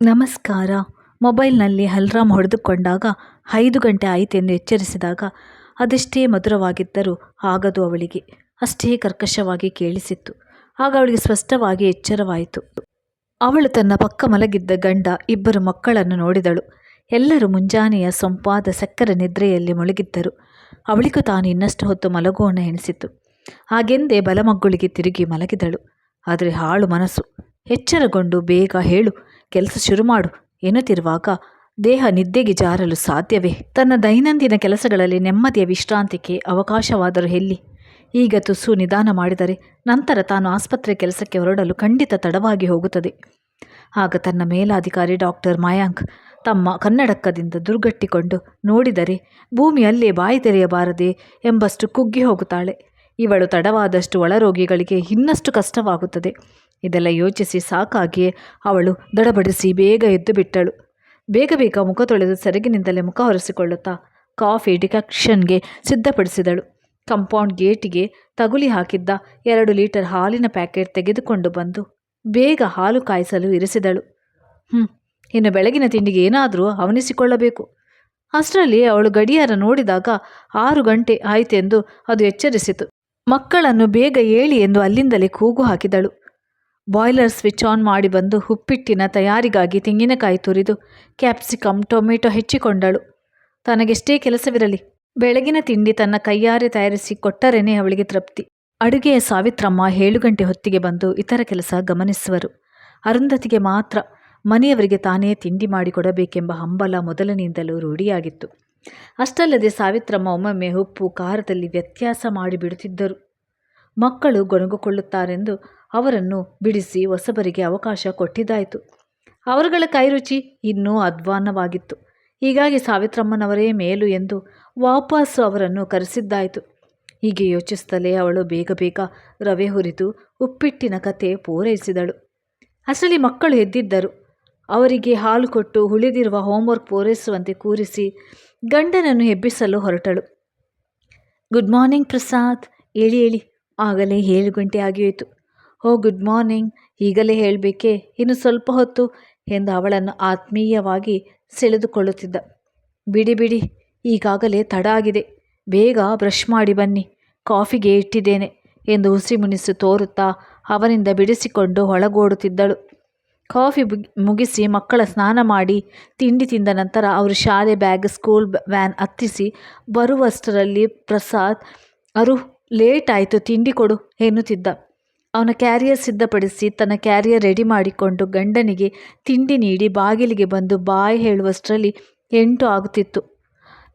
ನಮಸ್ಕಾರ. ಮೊಬೈಲ್ನಲ್ಲಿ ಹಲ್ರಾಮ್ ಹೊಡೆದುಕೊಂಡಾಗ ಐದು ಗಂಟೆ ಆಯಿತೆಂದು ಎಚ್ಚರಿಸಿದಾಗ ಅದೆಷ್ಟೇ ಮಧುರವಾಗಿದ್ದರೂ ಆಗದು ಅವಳಿಗೆ. ಅಷ್ಟೇ ಕರ್ಕಶವಾಗಿ ಕೇಳಿಸಿತ್ತು. ಆಗ ಅವಳಿಗೆ ಸ್ಪಷ್ಟವಾಗಿ ಎಚ್ಚರವಾಯಿತು. ಅವಳು ತನ್ನ ಪಕ್ಕ ಮಲಗಿದ್ದ ಗಂಡ ಇಬ್ಬರು ಮಕ್ಕಳನ್ನು ನೋಡಿದಳು. ಎಲ್ಲರೂ ಮುಂಜಾನೆಯ ಸೊಂಪಾದ ಸಕ್ಕರೆ ನಿದ್ರೆಯಲ್ಲಿ ಮುಳುಗಿದ್ದರು. ಅವಳಿಗೂ ತಾನು ಇನ್ನಷ್ಟು ಹೊತ್ತು ಮಲಗೋಣ ಎನಿಸಿತು. ಹಾಗೆಂದೇ ಬಲಮಗ್ಗುಳಿಗೆ ತಿರುಗಿ ಮಲಗಿದಳು. ಆದರೆ ಹಾಳು ಮನಸ್ಸು. ಎಚ್ಚರಗೊಂಡು ಬೇಗ ಹೇಳು ಕೆಲಸ ಶುರು ಮಾಡು. ಎನ್ನುತ್ತಿರುವಾಗ ದೇಹ ನಿದ್ದೆಗೆ ಜಾರಲು ಸಾಧ್ಯವೇ? ತನ್ನ ದೈನಂದಿನ ಕೆಲಸಗಳಲ್ಲಿ ನೆಮ್ಮದಿಯ ವಿಶ್ರಾಂತಿಗೆ ಅವಕಾಶವಾದರೂ ಎಲ್ಲಿ? ಈಗ ತುಸು ನಿಧಾನ ಮಾಡಿದರೆ ನಂತರ ತಾನು ಆಸ್ಪತ್ರೆ ಕೆಲಸಕ್ಕೆ ಹೊರಡಲು ಖಂಡಿತ ತಡವಾಗಿ ಹೋಗುತ್ತದೆ. ಆಗ ತನ್ನ ಮೇಲಾಧಿಕಾರಿ ಡಾಕ್ಟರ್ ಮಯಾಂಕ್ ತಮ್ಮ ಕನ್ನಡಕದಿಂದ ದುರ್ಗಟ್ಟಿಕೊಂಡು ನೋಡಿದರೆ ಭೂಮಿ ಅಲ್ಲೇ ಬಾಯಿ ತೆರೆಯಬಾರದೆ ಎಂಬಷ್ಟು ಕುಗ್ಗಿ ಹೋಗುತ್ತಾಳೆ. ಇವಳು ತಡವಾದಷ್ಟು ಒಳರೋಗಿಗಳಿಗೆ ಇನ್ನಷ್ಟು ಕಷ್ಟವಾಗುತ್ತದೆ. ಇದೆಲ್ಲ ಯೋಚಿಸಿ ಸಾಕಾಗಿಯೇ ಅವಳು ದಡಬಡಿಸಿ ಬೇಗ ಎದ್ದು ಬಿಟ್ಟಳು. ಬೇಗ ಬೇಗ ಮುಖ ತೊಳೆದು ಸೆರಗಿನಿಂದಲೇ ಮುಖ ಹೊರಿಸಿಕೊಳ್ಳುತ್ತಾ ಕಾಫಿ ಡಿಕಕ್ಷನ್ಗೆ ಸಿದ್ಧಪಡಿಸಿದಳು. ಕಂಪೌಂಡ್ ಗೇಟಿಗೆ ತಗುಲಿ ಹಾಕಿದ್ದ ಎರಡು ಲೀಟರ್ ಹಾಲಿನ ಪ್ಯಾಕೆಟ್ ತೆಗೆದುಕೊಂಡು ಬಂದು ಬೇಗ ಹಾಲು ಕಾಯಿಸಲು ಇರಿಸಿದಳು. ಹ್ಞೂ ಇನ್ನು ಬೆಳಗಿನ ತಿಂಡಿಗೆ ಏನಾದರೂ ಅವನಿಸಿಕೊಳ್ಳಬೇಕು. ಅಷ್ಟರಲ್ಲಿ ಅವಳು ಗಡಿಯಾರ ನೋಡಿದಾಗ ಆರು ಗಂಟೆ ಆಯಿತೆಂದು ಅದು ಎಚ್ಚರಿಸಿತು. ಮಕ್ಕಳನ್ನು ಬೇಗ ಏಳಿ ಎಂದು ಅಲ್ಲಿಂದಲೇ ಕೂಗು ಹಾಕಿದಳು. ಬಾಯ್ಲರ್ ಸ್ವಿಚ್ ಆನ್ ಮಾಡಿ ಬಂದು ಉಪ್ಪಿಟ್ಟಿನ ತಯಾರಿಗಾಗಿ ತೆಂಗಿನಕಾಯಿ ತುರಿದು ಕ್ಯಾಪ್ಸಿಕಮ್ ಟೊಮೆಟೊ ಹೆಚ್ಚಿಕೊಂಡಳು. ತನಗೆಷ್ಟೇ ಕೆಲಸವಿರಲಿ, ಬೆಳಗಿನ ತಿಂಡಿ ತನ್ನ ಕೈಯಾರೆ ತಯಾರಿಸಿ ಕೊಟ್ಟರೇನೆ ಅವಳಿಗೆ ತೃಪ್ತಿ. ಅಡುಗೆಯ ಸಾವಿತ್ರಮ್ಮ ಏಳು ಗಂಟೆ ಹೊತ್ತಿಗೆ ಬಂದು ಇತರ ಕೆಲಸ ಗಮನಿಸುವರು. ಅರುಂಧತಿಗೆ ಮಾತ್ರ ಮನೆಯವರಿಗೆ ತಾನೇ ತಿಂಡಿ ಮಾಡಿಕೊಡಬೇಕೆಂಬ ಹಂಬಲ ಮೊದಲಿನಿಂದಲೂ ರೂಢಿಯಾಗಿತ್ತು. ಅಷ್ಟಲ್ಲದೆ ಸಾವಿತ್ರಮ್ಮ ಒಮ್ಮೊಮ್ಮೆ ಉಪ್ಪು ಖಾರದಲ್ಲಿ ವ್ಯತ್ಯಾಸ ಮಾಡಿಬಿಡುತ್ತಿದ್ದರು ಮಕ್ಕಳು ಗೊಣಗುಕೊಳ್ಳುತ್ತಾರೆಂದು ಅವರನ್ನು ಬಿಡಿಸಿ ಹೊಸಬರಿಗೆ ಅವಕಾಶ ಕೊಟ್ಟಿದ್ದಾಯಿತು. ಅವರುಗಳ ಕೈರುಚಿ ಇನ್ನೂ ಅಧ್ವಾನವಾಗಿತ್ತು. ಹೀಗಾಗಿ ಸಾವಿತ್ರಮ್ಮನವರೇ ಮೇಲು ಎಂದು ವಾಪಸ್ಸು ಅವರನ್ನು ಕರೆಸಿದ್ದಾಯಿತು. ಹೀಗೆ ಯೋಚಿಸುತ್ತಲೇ ಅವಳು ಬೇಗ ಬೇಗ ರವೆ ಹುರಿದು ಉಪ್ಪಿಟ್ಟಿನ ಕತೆ ಪೂರೈಸಿದಳು. ಅಸಲಿ ಮಕ್ಕಳು ಎದ್ದಿದ್ದರು. ಅವರಿಗೆ ಹಾಲು ಕೊಟ್ಟು ಉಳಿದಿರುವ ಹೋಮ್ವರ್ಕ್ ಪೂರೈಸುವಂತೆ ಕೂರಿಸಿ ಗಂಡನನ್ನು ಎಬ್ಬಿಸಲು ಹೊರಟಳು. Good morning Prasad. ಹೇಳಿ ಹೇಳಿ ಆಗಲೇ ಏಳು ಗಂಟೆ ಆಗಿಯೋಯಿತು ಓ, ಗುಡ್ ಮಾರ್ನಿಂಗ್. ಈಗಲೇ ಹೇಳಬೇಕೇ? ಇನ್ನು ಸ್ವಲ್ಪ ಹೊತ್ತು ಎಂದು ಅವಳನ್ನು ಆತ್ಮೀಯವಾಗಿ ಸೆಳೆದುಕೊಳ್ಳುತ್ತಿದ್ದ. ಬಿಡಿ ಬಿಡಿ. ಈಗಾಗಲೇ ತಡ ಆಗಿದೆ. ಬೇಗ ಬ್ರಷ್ ಮಾಡಿ ಬನ್ನಿ. ಕಾಫಿಗೆ ಇಟ್ಟಿದ್ದೇನೆ ಎಂದು ಉಸಿ ಮುನಿಸು ತೋರುತ್ತಾ ಅವನಿಂದ ಬಿಡಿಸಿಕೊಂಡು ಒಳಗೋಡುತ್ತಿದ್ದಳು. ಕಾಫಿ ಮುಗಿಸಿ ಮಕ್ಕಳ ಸ್ನಾನ ಮಾಡಿ ತಿಂಡಿ ತಿಂದ ನಂತರ ಅವರು ಶಾಲೆ ಬ್ಯಾಗ್, ಸ್ಕೂಲ್ ವ್ಯಾನ್ ಹತ್ತಿಸಿ ಬರುವಷ್ಟರಲ್ಲಿ ಪ್ರಸಾದ್, ಅರು, ಲೇಟ್ ಆಯಿತು, ತಿಂಡಿ ಕೊಡು, ಎನ್ನುತ್ತಿದ್ದ. ಅವನ ಕ್ಯಾರಿಯರ್ ಸಿದ್ಧಪಡಿಸಿ ತನ್ನ ಕ್ಯಾರಿಯರ್ ರೆಡಿ ಮಾಡಿಕೊಂಡು ಗಂಡನಿಗೆ ತಿಂಡಿ ನೀಡಿ ಬಾಗಿಲಿಗೆ ಬಂದು ಬಾಯಿ ಹೇಳುವಷ್ಟರಲ್ಲಿ ಎಂಟು ಆಗುತ್ತಿತ್ತು.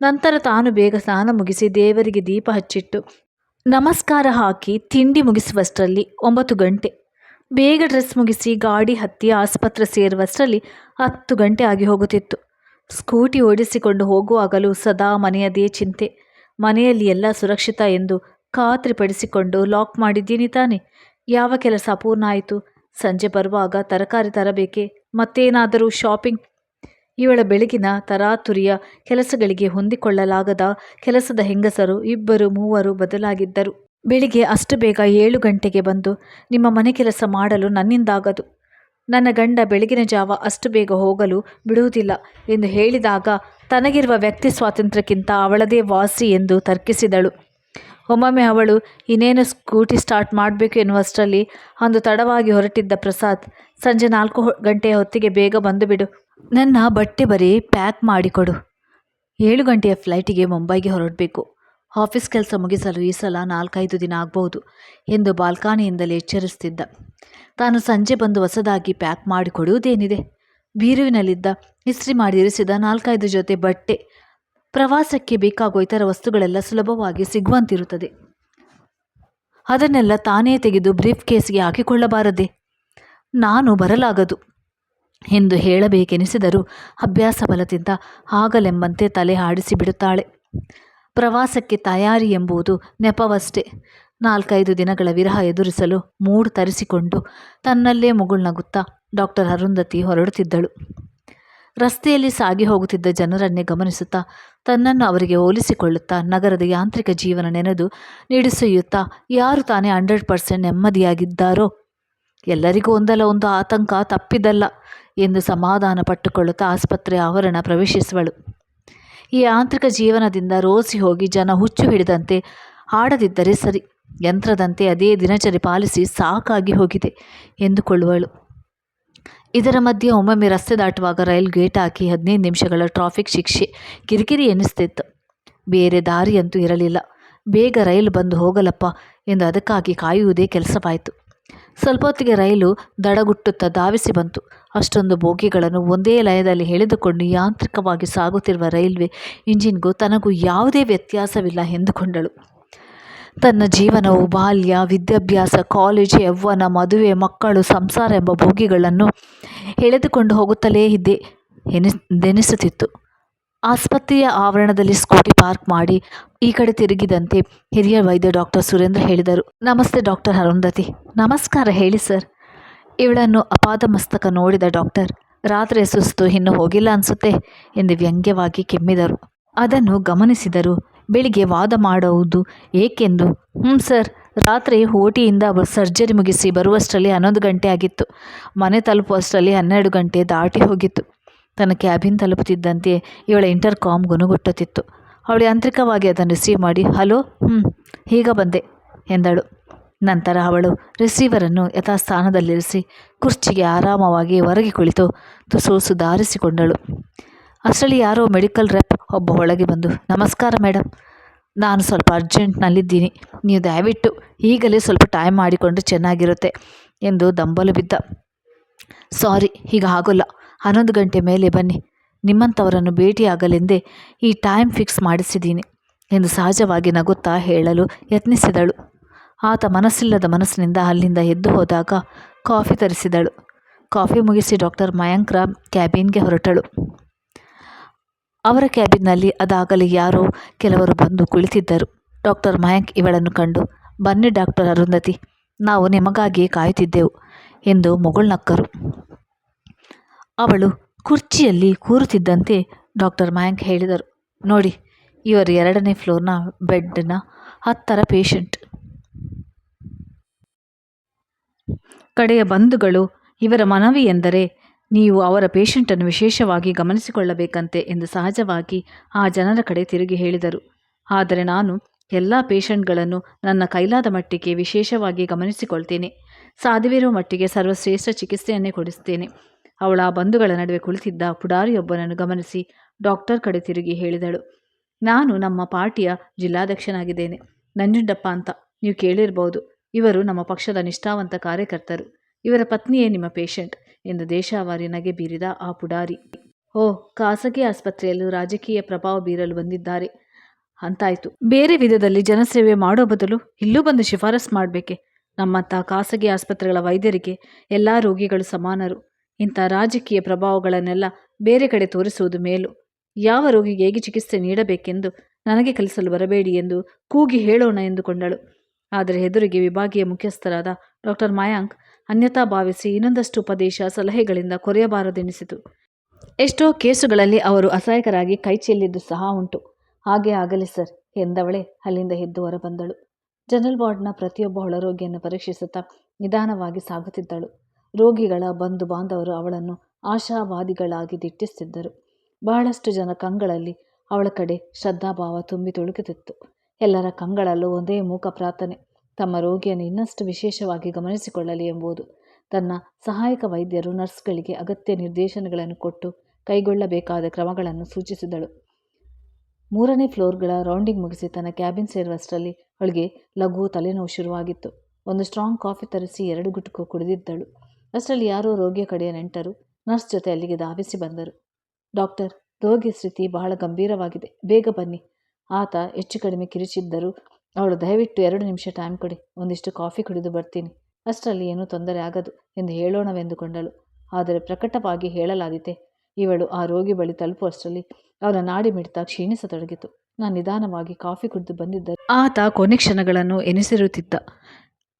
ನಂತರ ತಾನು ಬೇಗ ಸ್ನಾನ ಮುಗಿಸಿ ದೇವರಿಗೆ ದೀಪ ಹಚ್ಚಿಟ್ಟು ನಮಸ್ಕಾರ ಹಾಕಿ ತಿಂಡಿ ಮುಗಿಸುವಷ್ಟರಲ್ಲಿ ಒಂಬತ್ತು ಗಂಟೆ. ಬೇಗ ಡ್ರೆಸ್ ಮುಗಿಸಿ ಗಾಡಿ ಹತ್ತಿ ಆಸ್ಪತ್ರೆ ಸೇರುವಷ್ಟರಲ್ಲಿ ಹತ್ತು ಗಂಟೆ ಆಗಿ ಹೋಗುತ್ತಿತ್ತು. ಸ್ಕೂಟಿ ಓಡಿಸಿಕೊಂಡು ಹೋಗುವಾಗಲೂ ಸದಾ ಮನೆಯದೇ ಚಿಂತೆ. ಮನೆಯಲ್ಲಿ ಎಲ್ಲ ಸುರಕ್ಷಿತ ಎಂದು ಖಾತ್ರಿಪಡಿಸಿಕೊಂಡು ಲಾಕ್ ಮಾಡಿದ್ದೀನಿ ತಾನೆ. ಯಾವ ಕೆಲಸ ಅಪೂರ್ಣ ಆಯಿತು? ಸಂಜೆ ಬರುವಾಗ ತರಕಾರಿ ತರಬೇಕೆ? ಮತ್ತೇನಾದರೂ ಶಾಪಿಂಗ್? ಇವಳ ಬೆಳಗಿನ ತರಾತುರಿಯ ಕೆಲಸಗಳಿಗೆ ಹೊಂದಿಕೊಳ್ಳಲಾಗದ ಕೆಲಸದ ಹೆಂಗಸರು ಇಬ್ಬರು, ಮೂವರು ಬದಲಾಗಿದ್ದರು. ಬೆಳಿಗ್ಗೆ ಅಷ್ಟು ಬೇಗ ಏಳು ಗಂಟೆಗೆ ಬಂದು ನಿಮ್ಮ ಮನೆ ಕೆಲಸ ಮಾಡಲು ನನ್ನಿಂದಾಗದು. ನನ್ನ ಗಂಡ ಬೆಳಗಿನ ಜಾವ ಅಷ್ಟು ಬೇಗ ಹೋಗಲು ಬಿಡುವುದಿಲ್ಲ ಎಂದು ಹೇಳಿದಾಗ ತನಗಿರುವ ವ್ಯಕ್ತಿ ಸ್ವಾತಂತ್ರ್ಯಕ್ಕಿಂತ ಅವಳದೇ ವಾಸಿ ಎಂದು ತರ್ಕಿಸಿದಳು. ಒಮ್ಮೊಮ್ಮೆ ಅವಳು, ಇನ್ನೇನು ಸ್ಕೂಟಿ ಸ್ಟಾರ್ಟ್ ಮಾಡಬೇಕು ಎನ್ನುವಷ್ಟರಲ್ಲಿ ಅಂದು ತಡವಾಗಿ ಹೊರಟಿದ್ದ ಪ್ರಸಾದ್, ಸಂಜೆ ನಾಲ್ಕು ಗಂಟೆಯ ಹೊತ್ತಿಗೆ ಬೇಗ ಬಂದು ಬಿಡು. ನನ್ನ ಬಟ್ಟೆ ಬರೀ ಪ್ಯಾಕ್ ಮಾಡಿಕೊಡು. ಏಳು ಗಂಟೆಯ ಫ್ಲೈಟಿಗೆ ಮುಂಬೈಗೆ ಹೊರಡಬೇಕು. ಆಫೀಸ್ ಕೆಲಸ ಮುಗಿಸಲು ಈ ಸಲ ನಾಲ್ಕೈದು ದಿನ ಆಗಬಹುದು ಎಂದು ಬಾಲ್ಕಾನಿಯಿಂದಲೇ ಎಚ್ಚರಿಸುತ್ತಿದ್ದ ತಾನು ಸಂಜೆ ಬಂದು ಹೊಸದಾಗಿ ಪ್ಯಾಕ್ ಮಾಡಿಕೊಡುವುದೇನಿದೆ ಬೀರುವಿನಲ್ಲಿದ್ದ ಇಸ್ತ್ರಿ ಮಾಡಿ ಇರಿಸಿದ ನಾಲ್ಕೈದು ಜೊತೆ ಬಟ್ಟೆ. ಪ್ರವಾಸಕ್ಕೆ ಬೇಕಾಗುವ ಇತರ ವಸ್ತುಗಳೆಲ್ಲ ಸುಲಭವಾಗಿ ಸಿಗುವಂತಿರುತ್ತದೆ. ಅದನ್ನೆಲ್ಲ ತಾನೇ ತೆಗೆದು ಬ್ರೀಫ್ ಕೇಸ್ಗೆ ಹಾಕಿಕೊಳ್ಳಬಾರದೆ? ನಾನು ಬರಲಾಗದು ಎಂದು ಹೇಳಬೇಕೆನಿಸಿದರೂ ಅಭ್ಯಾಸ ಬಲದಿಂದ ಆಗಲೆಂಬಂತೆ ತಲೆ ಆಡಿಸಿ ಬಿಡುತ್ತಾಳೆ. ಪ್ರವಾಸಕ್ಕೆ ತಯಾರಿ ಎಂಬುದು ನೆಪವಷ್ಟೇ. ನಾಲ್ಕೈದು ದಿನಗಳ ವಿರಹ ಎದುರಿಸಲು ಮೂಡ್ ತರಿಸಿಕೊಂಡು ತನ್ನಲ್ಲೇ ಮುಗುಳ್ನಗುತ್ತಾ ಡಾಕ್ಟರ್ ಅರುಂಧತಿ ಹೊರಡುತ್ತಿದ್ದಳು. ರಸ್ತೆಯಲ್ಲಿ ಸಾಗಿ ಹೋಗುತ್ತಿದ್ದ ಜನರನ್ನೇ ಗಮನಿಸುತ್ತಾ ತನ್ನನ್ನು ಅವರಿಗೆ ಹೋಲಿಸಿಕೊಳ್ಳುತ್ತಾ ನಗರದ ಯಾಂತ್ರಿಕ ಜೀವನ ನೆನೆದು ನಿಡಿಸೊಯ್ಯುತ್ತಾ ಯಾರು ತಾನೇ ಹಂಡ್ರೆಡ್ ಪರ್ಸೆಂಟ್ ನೆಮ್ಮದಿಯಾಗಿದ್ದಾರೋ? ಎಲ್ಲರಿಗೂ ಒಂದಲ್ಲ ಒಂದು ಆತಂಕ ತಪ್ಪಿದಲ್ಲ ಎಂದು ಸಮಾಧಾನ ಪಟ್ಟುಕೊಳ್ಳುತ್ತಾ ಆಸ್ಪತ್ರೆ ಆವರಣ ಪ್ರವೇಶಿಸುವಳು. ಈ ಯಾಂತ್ರಿಕ ಜೀವನದಿಂದ ರೋಸಿ ಹೋಗಿ ಜನ ಹುಚ್ಚು ಹಿಡಿದಂತೆ ಆಡದಿದ್ದರೆ ಸರಿ, ಯಂತ್ರದಂತೆ ಅದೇ ದಿನಚರಿ ಪಾಲಿಸಿ ಸಾಕಾಗಿ ಹೋಗಿದೆ ಎಂದುಕೊಳ್ಳುವಳು. ಇದರ ಮಧ್ಯೆ ಒಮ್ಮೊಮ್ಮೆ ರಸ್ತೆ ದಾಟುವಾಗ ರೈಲ್ ಗೇಟ್ ಹಾಕಿ ಹದಿನೈದು ನಿಮಿಷಗಳ ಟ್ರಾಫಿಕ್ ಶಿಕ್ಷೆ ಕಿರಿಕಿರಿ ಎನಿಸ್ತಿತ್ತು. ಬೇರೆ ದಾರಿಯಂತೂ ಇರಲಿಲ್ಲ. ಬೇಗ ರೈಲು ಬಂದು ಹೋಗಲಪ್ಪ ಎಂದು ಅದಕ್ಕಾಗಿ ಕಾಯುವುದೇ ಕೆಲಸವಾಯಿತು. ಸ್ವಲ್ಪ ಹೊತ್ತಿಗೆ ರೈಲು ದಡಗುಟ್ಟುತ್ತಾ ಧಾವಿಸಿ ಬಂತು. ಅಷ್ಟೊಂದು ಬೋಗಿಗಳನ್ನು ಒಂದೇ ಲಯದಲ್ಲಿ ಎಳೆದುಕೊಂಡು ಯಾಂತ್ರಿಕವಾಗಿ ಸಾಗುತ್ತಿರುವ ರೈಲ್ವೆ ಇಂಜಿನ್ಗೂ ತನಗೂ ಯಾವುದೇ ವ್ಯತ್ಯಾಸವಿಲ್ಲ ಎಂದುಕೊಂಡಳು. ತನ್ನ ಜೀವನವು, ಬಾಲ್ಯ, ವಿದ್ಯಾಭ್ಯಾಸ, ಕಾಲೇಜ್, ಯೌವನ, ಮದುವೆ, ಮಕ್ಕಳು, ಸಂಸಾರ ಎಂಬ ಬೋಗಿಗಳನ್ನು ಎಳೆದುಕೊಂಡು ಹೋಗುತ್ತಲೇ ಇದ್ದೆ ಎನಿಸೆನಿಸುತ್ತಿತ್ತು ಆಸ್ಪತ್ರೆಯ ಆವರಣದಲ್ಲಿ ಸ್ಕೂಟಿ ಪಾರ್ಕ್ ಮಾಡಿ ಈ ಕಡೆ ತಿರುಗಿದಂತೆ ಹಿರಿಯ ವೈದ್ಯ ಡಾಕ್ಟರ್ ಸುರೇಂದ್ರ ಹೇಳಿದರು. ನಮಸ್ತೆ ಡಾಕ್ಟರ್ ಅರುಂಧತಿ. ನಮಸ್ಕಾರ ಹೇಳಿ ಸರ್. ಇವಳನ್ನು ಅಪಾದಮಸ್ತಕ ನೋಡಿದ ಡಾಕ್ಟರ್, ರಾತ್ರಿ ಸುಸ್ತು ಇನ್ನೂ ಹೋಗಿಲ್ಲ ಅನಿಸುತ್ತೆ ಎಂದು ವ್ಯಂಗ್ಯವಾಗಿ ಕೆಮ್ಮಿದರು. ಅದನ್ನು ಗಮನಿಸಿದರು ಬೆಳಿಗ್ಗೆ ವಾದ ಮಾಡುವುದು ಏಕೆಂದು? ಹ್ಞೂ ಸರ್, ರಾತ್ರಿ ಓಟಿಯಿಂದ ಸರ್ಜರಿ ಮುಗಿಸಿ ಬರುವಷ್ಟರಲ್ಲಿ ಹನ್ನೊಂದು ಗಂಟೆ ಆಗಿತ್ತು. ಮನೆ ತಲುಪುವಷ್ಟರಲ್ಲಿ ಹನ್ನೆರಡು ಗಂಟೆ ದಾಟಿ ಹೋಗಿತ್ತು. ತನ್ನ ಕ್ಯಾಬಿನ್ ತಲುಪುತ್ತಿದ್ದಂತೆ ಇವಳ ಇಂಟರ್ ಕಾಮ್ ಗುನುಗುಟ್ಟುತ್ತಿತ್ತು ಅವಳು ಯಾಂತ್ರಿಕವಾಗಿ ಅದನ್ನು ರಿಸೀವ್ ಮಾಡಿ, ಹಲೋ ಹ್ಞೂ ಈಗ ಬಂದೆ, ಎಂದಳು. ನಂತರ ಅವಳು ರಿಸೀವರನ್ನು ಯಥಾಸ್ಥಾನದಲ್ಲಿರಿಸಿ ಕುರ್ಚಿಗೆ ಆರಾಮವಾಗಿ ಹೊರಗೆ ಕುಳಿತು ತುಸು ಸುಧಾರಿಸಿಕೊಂಡಳು ಅಷ್ಟರಲ್ಲಿ ಯಾರೋ ಮೆಡಿಕಲ್ ರೆಪ್ ಒಬ್ಬ ಒಳಗೆ ಬಂದು, ನಮಸ್ಕಾರ ಮೇಡಮ್ ನಾನು ಸ್ವಲ್ಪ ಅರ್ಜೆಂಟ್ನಲ್ಲಿದ್ದೀನಿ. ನೀವು ದಯವಿಟ್ಟು ಈಗಲೇ ಸ್ವಲ್ಪ ಟೈಮ್ ಮಾಡಿಕೊಂಡ್ರೆ ಚೆನ್ನಾಗಿರುತ್ತೆ, ಎಂದು ದಂಬಲು ಬಿದ್ದ. ಸಾರಿ ಈಗ ಆಗೋಲ್ಲ ಹನ್ನೊಂದು ಗಂಟೆ ಮೇಲೆ ಬನ್ನಿ. ನಿಮ್ಮಂಥವರನ್ನು ಭೇಟಿಯಾಗಲೆಂದೇ ಈ ಟೈಮ್ ಫಿಕ್ಸ್ ಮಾಡಿಸಿದ್ದೀನಿ ಎಂದು ಸಹಜವಾಗಿ ನಗುತ್ತಾ ಹೇಳಲು ಯತ್ನಿಸಿದಳು. ಆತ ಮನಸ್ಸಿಲ್ಲದ ಮನಸ್ಸಿನಿಂದ ಅಲ್ಲಿಂದ ಎದ್ದು ಹೋದಾಗ ಕಾಫಿ ತರಿಸಿದಳು. ಕಾಫಿ ಮುಗಿಸಿ ಡಾಕ್ಟರ್ ಮಯಾಂಕ್ರ ಕ್ಯಾಬಿನ್ಗೆ ಹೊರಟಳು. ಅವರ ಕ್ಯಾಬಿನ್ನಲ್ಲಿ ಅದಾಗಲೇ ಯಾರೋ ಕೆಲವರು ಬಂದು ಕುಳಿತಿದ್ದರು. ಡಾಕ್ಟರ್ ಮಯಾಂಕ್ ಇವಳನ್ನು ಕಂಡು, ಬನ್ನಿ ಡಾಕ್ಟರ್ ಅರುಂಧತಿ, ನಾವು ನಿಮಗಾಗಿಯೇ ಕಾಯುತ್ತಿದ್ದೆವು ಎಂದು ಮುಗುಳ್ನಕ್ಕರು. ಅವಳು ಕುರ್ಚಿಯಲ್ಲಿ ಕೂರುತ್ತಿದ್ದಂತೆ ಡಾಕ್ಟರ್ ಮಯಾಂಕ್ ಹೇಳಿದರು, ನೋಡಿ, ಇವರು ಎರಡನೇ ಫ್ಲೋರ್ನ ಬೆಡ್ನ ಹತ್ತರ ಪೇಷಂಟ್. ಕಡೆಯ ಬಂಧುಗಳು, ಇವರ ಮನವಿ ಎಂದರೆ ನೀವು ಅವರ ಪೇಷಂಟನ್ನು ವಿಶೇಷವಾಗಿ ಗಮನಿಸಿಕೊಳ್ಳಬೇಕಂತೆ ಎಂದು ಸಹಜವಾಗಿ ಆ ಜನರ ಕಡೆ ತಿರುಗಿ ಹೇಳಿದರು. ಆದರೆ ನಾನು ಎಲ್ಲ ಪೇಷಂಟ್ಗಳನ್ನು ನನ್ನ ಕೈಲಾದ ಮಟ್ಟಿಗೆ ವಿಶೇಷವಾಗಿ ಗಮನಿಸಿಕೊಳ್ತೇನೆ. ಸಾಧ್ಯವಿರುವ ಮಟ್ಟಿಗೆ ಸರ್ವಶ್ರೇಷ್ಠ ಚಿಕಿತ್ಸೆಯನ್ನೇ ಕೊಡಿಸ್ತೇನೆ ಅವಳ ಬಂಧುಗಳ ನಡುವೆ ಕುಳಿತಿದ್ದ ಪುಡಾರಿಯೊಬ್ಬನನ್ನು ಗಮನಿಸಿ ಡಾಕ್ಟರ್ ಕಡೆ ತಿರುಗಿ ಹೇಳಿದಳು, ನಾನು ನಮ್ಮ ಪಾರ್ಟಿಯ ಜಿಲ್ಲಾಧ್ಯಕ್ಷನಾಗಿದ್ದೇನೆ. ನಂಜುಂಡಪ್ಪ ಅಂತ ನೀವು ಕೇಳಿರ್ಬೋದು. ಇವರು ನಮ್ಮ ಪಕ್ಷದ ನಿಷ್ಠಾವಂತ ಕಾರ್ಯಕರ್ತರು. ಇವರ ಪತ್ನಿಯೇ ನಿಮ್ಮ ಪೇಷಂಟ್ ಎಂದು ದೇಶಾವಾರಿ ನಗೆ ಬೀರಿದ ಆ ಪುಡಾರಿ. ಓ, ಖಾಸಗಿ ಆಸ್ಪತ್ರೆಯಲ್ಲೂ ರಾಜಕೀಯ ಪ್ರಭಾವ ಬೀರಲು ಬಂದಿದ್ದಾರೆ. ಅಂತಾಯ್ತು. ಬೇರೆ ವಿಧದಲ್ಲಿ ಜನಸೇವೆ ಮಾಡೋ ಬದಲು ಇಲ್ಲೂ ಬಂದು ಶಿಫಾರಸ್ ಮಾಡಬೇಕೆ? ನಮ್ಮಂಥ ಖಾಸಗಿ ಆಸ್ಪತ್ರೆಗಳ ವೈದ್ಯರಿಗೆ ಎಲ್ಲ ರೋಗಿಗಳು ಸಮಾನರು. ಇಂಥ ರಾಜಕೀಯ ಪ್ರಭಾವಗಳನ್ನೆಲ್ಲ ಬೇರೆ ಕಡೆ ತೋರಿಸುವುದು ಮೇಲು. ಯಾವ ರೋಗಿಗೆ ಹೇಗೆ ಚಿಕಿತ್ಸೆ ನೀಡಬೇಕೆಂದು ನನಗೆ ಕಲಿಸಲು ಬರಬೇಡಿ ಎಂದು ಕೂಗಿ ಹೇಳೋಣ ಎಂದುಕೊಂಡಳು. ಆದರೆ ಎದುರಿಗೆ ವಿಭಾಗೀಯ ಮುಖ್ಯಸ್ಥರಾದ ಡಾಕ್ಟರ್ ಮಯಾಂಕ್ ಅನ್ಯತಾ ಭಾವಿಸಿ ಇನ್ನೊಂದಷ್ಟು ಉಪದೇಶ, ಸಲಹೆಗಳಿಂದ ಕೊರೆಯಬಾರದೆನಿಸಿತು. ಎಷ್ಟೋ ಕೇಸುಗಳಲ್ಲಿ ಅವರು ಅಸಹಾಯಕರಾಗಿ ಕೈ ಚೆಲ್ಲಿದ್ದು ಸಹ ಉಂಟು. ಹಾಗೆ ಆಗಲಿ ಸರ್, ಎಂದವಳೆ ಅಲ್ಲಿಂದ ಎದ್ದು ಹೊರಬಂದಳು. ಜನರಲ್ ವಾರ್ಡ್ನ ಪ್ರತಿಯೊಬ್ಬ ಒಳರೋಗಿಯನ್ನು ಪರೀಕ್ಷಿಸುತ್ತಾ ನಿಧಾನವಾಗಿ ಸಾಗುತ್ತಿದ್ದಳು. ರೋಗಿಗಳ ಬಂಧು ಬಾಂಧವರು ಅವಳನ್ನು ಆಶಾವಾದಿಗಳಾಗಿ ದಿಟ್ಟಿಸುತ್ತಿದ್ದರು ಬಹಳಷ್ಟು ಜನ ಕಂಗಳಲ್ಲಿ ಅವಳ ಕಡೆ ಶ್ರದ್ಧಾಭಾವ ತುಂಬಿ ತುಳುಕುತ್ತಿತ್ತು ಎಲ್ಲರ ಕಂಗಳಲ್ಲೂ ಒಂದೇ ಮೂಕ ಪ್ರಾರ್ಥನೆ. ತಮ್ಮ ರೋಗಿಯನ್ನು ಇನ್ನಷ್ಟು ವಿಶೇಷವಾಗಿ ಗಮನಿಸಿಕೊಳ್ಳಲಿ ಎಂಬುದು ತನ್ನ ಸಹಾಯಕ ವೈದ್ಯರು ನರ್ಸ್ಗಳಿಗೆ ಅಗತ್ಯ ನಿರ್ದೇಶನಗಳನ್ನು ಕೊಟ್ಟು ಕೈಗೊಳ್ಳಬೇಕಾದ ಕ್ರಮಗಳನ್ನು ಸೂಚಿಸಿದಳು. ಮೂರನೇ ಫ್ಲೋರ್ಗಳ ರೌಂಡಿಂಗ್ ಮುಗಿಸಿ ತನ್ನ ಕ್ಯಾಬಿನ್ ಸೇರುವಷ್ಟರಲ್ಲಿ ಅವಳಿಗೆ ಲಘು ತಲೆನೋವು ಶುರುವಾಗಿತ್ತು. ಒಂದು ಸ್ಟ್ರಾಂಗ್ ಕಾಫಿ ತರಿಸಿ ಎರಡು ಗುಟುಕು ಕುಡಿದಿದ್ದಳು. ಅಷ್ಟರಲ್ಲಿ ಯಾರೋ ರೋಗಿಯ ಕಡೆಯ ನೆಂಟರು, ನರ್ಸ್ ಜೊತೆ ಅಲ್ಲಿಗೆ ಧಾವಿಸಿ ಬಂದರು. ಡಾಕ್ಟರ್ ರೋಗಿಯ ಸ್ಥಿತಿ ಬಹಳ ಗಂಭೀರವಾಗಿದೆ. ಬೇಗ ಬನ್ನಿ. ಆತ ಹೆಚ್ಚು ಕಡಿಮೆ ಕಿರಿಚಿದ್ದರು, ಅವಳು ದಯವಿಟ್ಟು ಎರಡು ನಿಮಿಷ ಟೈಮ್ ಕೊಡಿ. ಒಂದಿಷ್ಟು ಕಾಫಿ ಕುಡಿದು ಬರ್ತೀನಿ. ಅಷ್ಟರಲ್ಲಿ ಏನೂ ತೊಂದರೆ ಆಗದು ಎಂದು ಹೇಳೋಣವೆಂದುಕೊಂಡಳು. ಆದರೆ ಪ್ರಕಟವಾಗಿ ಹೇಳಲಾದಿತೆ. ಇವಳು ಆ ರೋಗಿ ಬಳಿ ತಲುಪುವಷ್ಟರಲ್ಲಿ ಅವರ ನಾಡಿ ಮಿಡಿತ ಕ್ಷೀಣಿಸತೊಡಗಿತು. ನಾನು ನಿಧಾನವಾಗಿ ಕಾಫಿ ಕುಡಿದು ಬಂದಿದ್ದ ಆತ ಕೊನೆ ಕ್ಷಣಗಳನ್ನು ಎನಿಸಿರುತ್ತಿದ್ದ.